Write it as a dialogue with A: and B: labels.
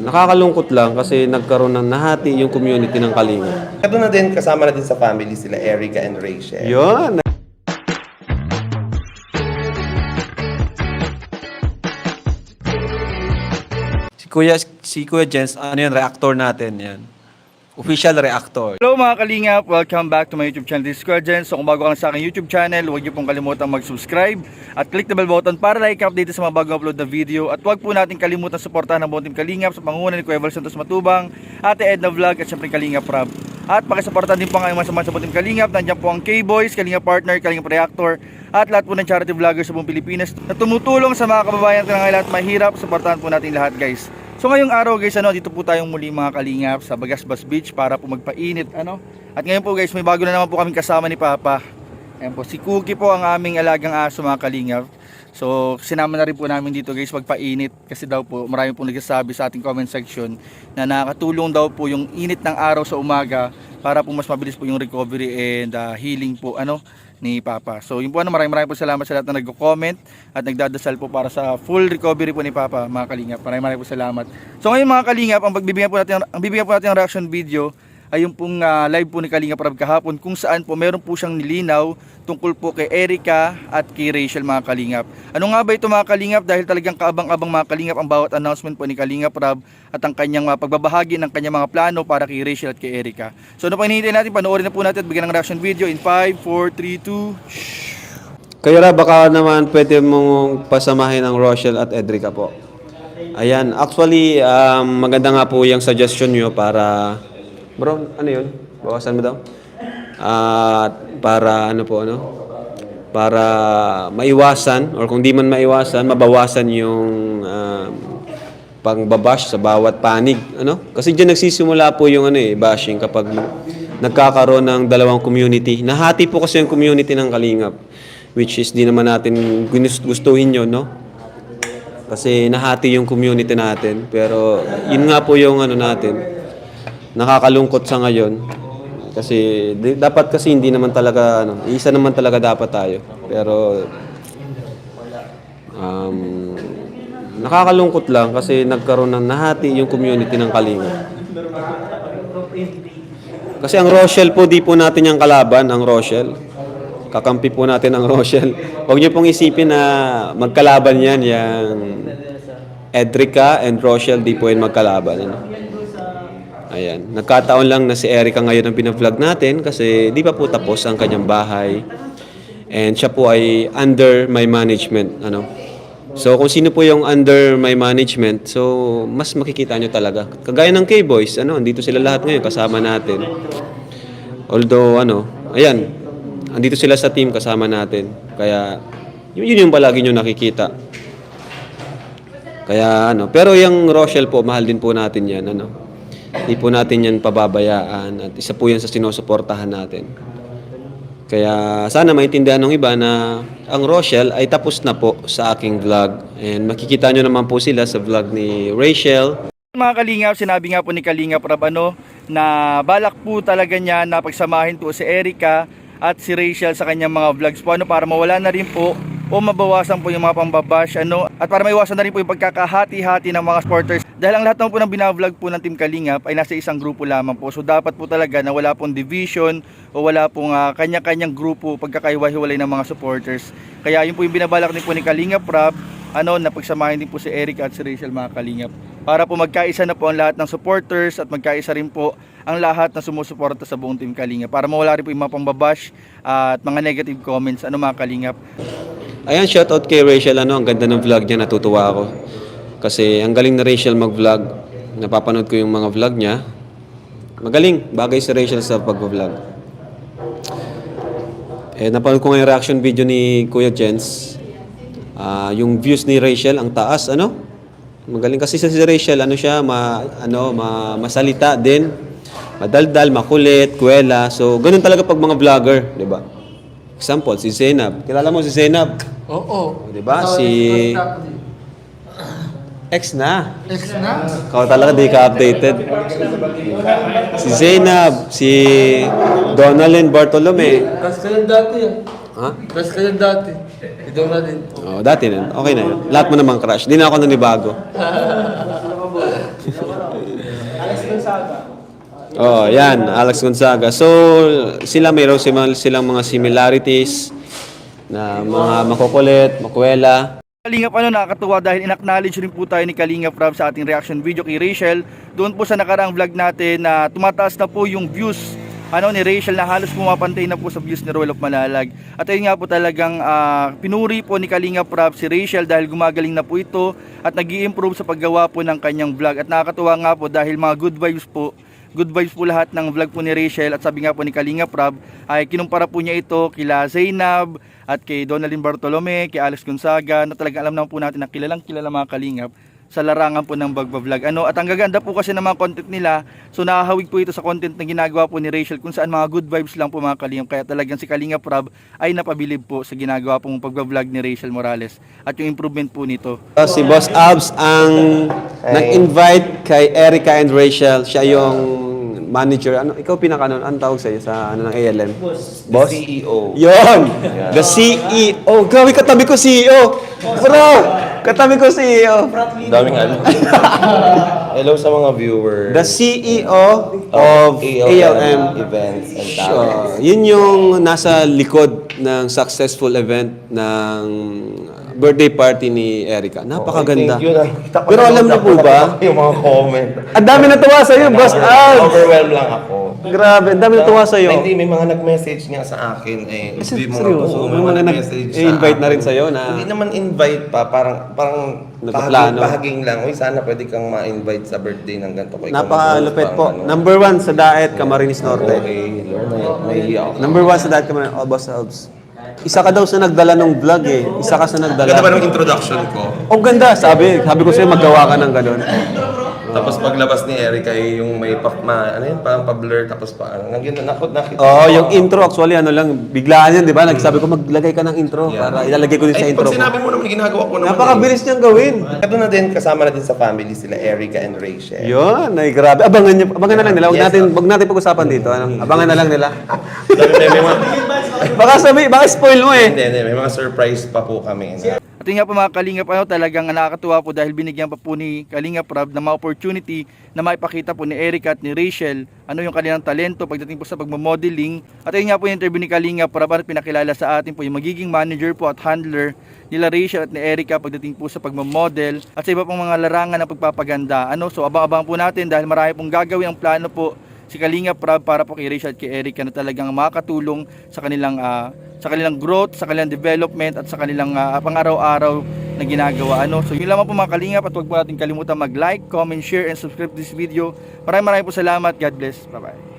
A: nakakalungkot lang kasi nagkaroon ng nahati yung community ng Kalinga.
B: Ito na din, kasama na din sa family sila, Erica and Rachel.
A: Yun.
C: Si Kuya, si Kuya Jens, ano yan, reactor natin yan. Official reactor.
D: Hello mga kalingap! Welcome back to my YouTube channel, This Jen. So kung bago ka lang sa aking YouTube channel, huwag niyo pong kalimutan mag-subscribe at click the bell button para like update sa mga bagong upload na video. At huwag po natin kalimutan suportahan ng buong team Kalingap sa pangunan ni Kuya Val Santos Matubang, Ate Edna Vlog at syempre Kalingap Rob. At pakisuportahan din po ang mga samahan sa buong team Kalingap. Nandiyan po ang K-Boys, Kalingap Partner, Kalingap Reactor at lahat po ng charity vloggers sa buong Pilipinas na tumutulong sa mga kababayan na nangailangan at mahirap. Suportahan po natin lahat guys. So ngayong araw guys, ano, dito po tayong muli mga kalingap sa Bagasbas Beach para po magpainit, ano. At ngayon po guys, may bago na naman po kaming kasama ni Papa. Ayan po, si Cookie po ang aming alagang aso mga kalingap. So sinama na rin po namin dito guys magpainit kasi daw po marami po nagsasabi sa ating comment section na nakakatulong daw po yung init ng araw sa umaga para po mas mabilis po yung recovery and uh, healing po ano ni Papa. So yun po ano, maraming maraming po salamat sa lahat na nagko-comment at nagdadasal po para sa full recovery po ni Papa, mga kalingap. Maraming maraming po salamat. So ngayon mga kalingap, ang pagbibigyan po natin ang bibigyan po natin ng reaction video ay yung pong ah, live po ni Kalingap Rab kahapon kung saan po meron po siyang nilinaw tungkol po kay Erica at kay Rachel mga Kalingap. Ano nga ba ito mga Kalingap dahil talagang kaabang-abang mga Kalingap ang bawat announcement po ni Kalingap Rab at ang kanyang mga pagbabahagi ng kanyang mga plano para kay Rachel at kay Erica. So ano pa hinihintay natin, panoorin na po natin at bigyan ng reaction video in 5, 4, 3, 2,
A: Kaya ra, baka naman pwede mong pasamahin ang Rochelle at Edrica po. Ayan, actually, um, maganda nga po yung suggestion nyo para... Bro, ano yun? Bawasan mo daw? At para ano po, ano? Para maiwasan, or kung di man maiwasan, mabawasan yung um, pangbabash sa bawat panig. Ano? Kasi diyan nagsisimula po yung ano eh, bashing kapag nagkakaroon ng dalawang community. Nahati po kasi yung community ng Kalingap which is di naman natin gustuhin yun, no? Kasi nahati yung community natin. Pero yun nga po yung ano natin, nakakalungkot sa ngayon. Kasi dapat kasi hindi naman talaga, ano, isa naman talaga dapat tayo. Pero um, nakakalungkot lang kasi nagkaroon ng nahati yung community ng Kalinga. Kasi ang Rochelle po, di po natin yung kalaban, ang Rochelle. Kakampi po natin ang Rochelle. Huwag niyo pong isipin na magkalaban yan, yung Edrica and Rochelle, di po yan magkalaban. Ano? Ayan. Nagkataon lang na si Erica ngayon ang pinavlog natin kasi di pa po tapos ang kanyang bahay. And siya po ay under my management. Ano? So kung sino po yung under my management, so mas makikita nyo talaga. Kagaya ng K-Boys, ano, andito sila lahat ngayon kasama natin. Although ano, ayan, andito sila sa team kasama natin. Kaya yun, yun yung palagi nyo nakikita. Kaya ano, pero yung Rochelle po, mahal din po natin yan. Ano. Hindi po natin yan pababayaan at isa po yan sa sinusuportahan natin. Kaya sana maintindihan ng iba na ang Rochelle ay tapos na po sa aking vlog. And makikita nyo naman po sila sa vlog ni Rachel.
D: Mga Kalingap, sinabi nga po ni Kalingap Rabano na balak po talaga niya na pagsamahin po si Erica at si Rachel sa kanyang mga vlogs po ano, para mawala na rin po o mabawasan po yung mga pambabash ano, at para maiwasan na rin po yung pagkakahati-hati ng mga sporters dahil ang lahat naman po ng binavlog po ng Team Kalingap ay nasa isang grupo lamang po so dapat po talaga na wala pong division o wala pong ah, kanya-kanyang grupo pagkakaiwa-hiwalay ng mga supporters kaya yun po yung binabalak din po ni Kalingap Rap ano, na pagsamahin din po si Eric at si Rachel mga kalingap. Para po magkaisa na po ang lahat ng supporters at magkaisa rin po ang lahat na sumusuporta sa buong team Kalingap. Para mawala rin po yung mga pambabash at mga negative comments, ano mga kalingap.
A: Ayan, shoutout kay Rachel. Ano, ang ganda ng vlog niya. Natutuwa ako. Kasi ang galing na Rachel mag-vlog. Napapanood ko yung mga vlog niya. Magaling. Bagay si Rachel sa pag-vlog. Eh, napanood ko nga yung reaction video ni Kuya Jens. Ah, yung views ni Rachel, ang taas, ano? Magaling kasi si Rachel, ano siya, ma, ano, ma, masalita din. Madaldal, makulit, kuwela. So, ganun talaga pag mga vlogger, di ba? Example, si Zainab. Kilala mo si Zainab?
E: Oo.
A: Di ba? Si... Ex na.
E: Ex na?
A: Ikaw talaga di ka updated. Si Zainab, si Donalyn Bartolome.
E: Crush ka yan dati ah.
A: Ha?
E: Crush ka yan dati. Ito na din.
A: Oh, dati na. Okay na yun. Lahat mo namang crush. Di na ako nanibago. Oh, yan, Alex Gonzaga. So, sila mayroon silang, mga similarities na mga makukulit, makuwela.
D: Kalingap ano nakakatuwa dahil in-acknowledge rin po tayo ni Kalingap Rob sa ating reaction video kay Rachel. Doon po sa nakaraang vlog natin na tumataas na po yung views ano ni Rachel na halos pumapantay na po sa views ni Roel of Malalag. At ayun nga po talagang ah, pinuri po ni Kalingap Rob si Rachel dahil gumagaling na po ito at nag improve sa paggawa po ng kanyang vlog. At nakakatuwa nga po dahil mga good vibes po good vibes po lahat ng vlog po ni Rachel at sabi nga po ni Kalinga Prab ay kinumpara po niya ito kila Zainab at kay Donalyn Bartolome, kay Alex Gonzaga na talagang alam naman po natin na kilalang kilala mga Kalingap sa larangan po ng Bagba-vlog. Ano, at ang gaganda po kasi ng mga content nila, so nakahawig po ito sa content na ginagawa po ni Rachel kung saan mga good vibes lang po mga Kalingap. Kaya talagang si Kalinga Prab ay napabilib po sa ginagawa pong pagba-vlog ni Rachel Morales at yung improvement po nito.
A: So, si Boss Abs ang nag-invite kay Erica and Rachel. Siya yung manager. Ano, ikaw pinaka ano, anong tawag sa'yo sa ano ng ALM? Boss?
B: CEO.
A: Yon! The CEO. Grabe, katabi ko CEO. Bro! Katabi ko CEO.
B: Daming ano. Hello sa mga viewers.
A: The CEO of ALM.
B: events and talents.
A: yun yung nasa likod ng successful event ng birthday party ni Erica. Napakaganda.
B: Thank you. Nakita ko
A: Pero
B: na
A: alam niyo po ba,
B: Yung mga comment.
A: ang dami natuwa sa'yo, Boss Abs!
B: Overwhelmed lang ako.
A: Grabe, ang dami natuwa sa'yo.
B: Ay, Hindi, may mga nag-message nga sa akin eh. Hindi mo
A: seryoso,
B: ako,
A: may mga
B: nag-message sa
A: nag-invite na rin sa'yo na-
B: Hindi naman invite pa, parang parang
A: Nagpaplano.
B: bahaging, lang. Uy, sana pwede kang ma-invite sa birthday ng ganito ko.
A: Napakalupit po.
B: ano.
A: Number one sa Daet, Camarines Norte.
B: Okay, Lord, may, may ako.
A: Number one sa Daet, Camarines Oh, Boss Abs. Isa ka daw sa nagdala ng vlog eh. Isa ka sa
B: Ganda ba
A: nagdala.
B: ng introduction ko?
A: Oh, ganda. Sabi, sabi ko sa'yo, maggawa ka ng ganun.
B: Tapos paglabas ni Erica eh, yung may pa, ma, ano yun, parang pa-blur, tapos pa, ano, nang gina, nakot, nakita.
A: Oo, oh, yung intro actually, ano lang, biglaan yan, di ba? Nagsabi ko, maglagay ka ng intro para ilalagay ko din sa
B: Ay,
A: intro
B: pag
A: ko.
B: sinabi mo naman, ginagawa ko naman.
A: Napakabilis niyang gawin.
B: Eh. Ito na din, kasama na din sa family sila, Erica and Rachel.
A: Yun, ay grabe. Abangan niyo, abangan na lang nila. Huwag
B: Yes,
A: natin, wag natin pag-usapan dito. Ano? Abangan na lang nila.
B: May, mga,
A: Baka sabi, baka spoil mo eh.
B: hindi, hindi, may mga surprise pa po kami.
D: At yun nga po mga Kalingap, ano, talagang nakakatuwa po dahil binigyan pa po ni Kalingap Rob ng mga opportunity na maipakita po ni Erica at ni Rachel ano yung kanilang talento pagdating po sa pagmamodeling. At ayun nga po yung interview ni Kalingap Rob at pinakilala sa atin po yung magiging manager po at handler nila Rachel at ni Erica pagdating po sa pagmamodel at sa iba pang mga larangan ng pagpapaganda. Ano, so abang-abang po natin dahil marami pong gagawin ang plano po si Kalinga Prab para po kay Rachel at kay Erica na talagang makakatulong sa kanilang ah, sa kanilang growth, sa kanilang development at sa kanilang ah, pang-araw-araw na ginagawa. Ano? So yun lamang po mga Kalingap at huwag po natin kalimutan mag-like, comment, share and subscribe this video. Maraming maraming po salamat. God bless. Bye-bye.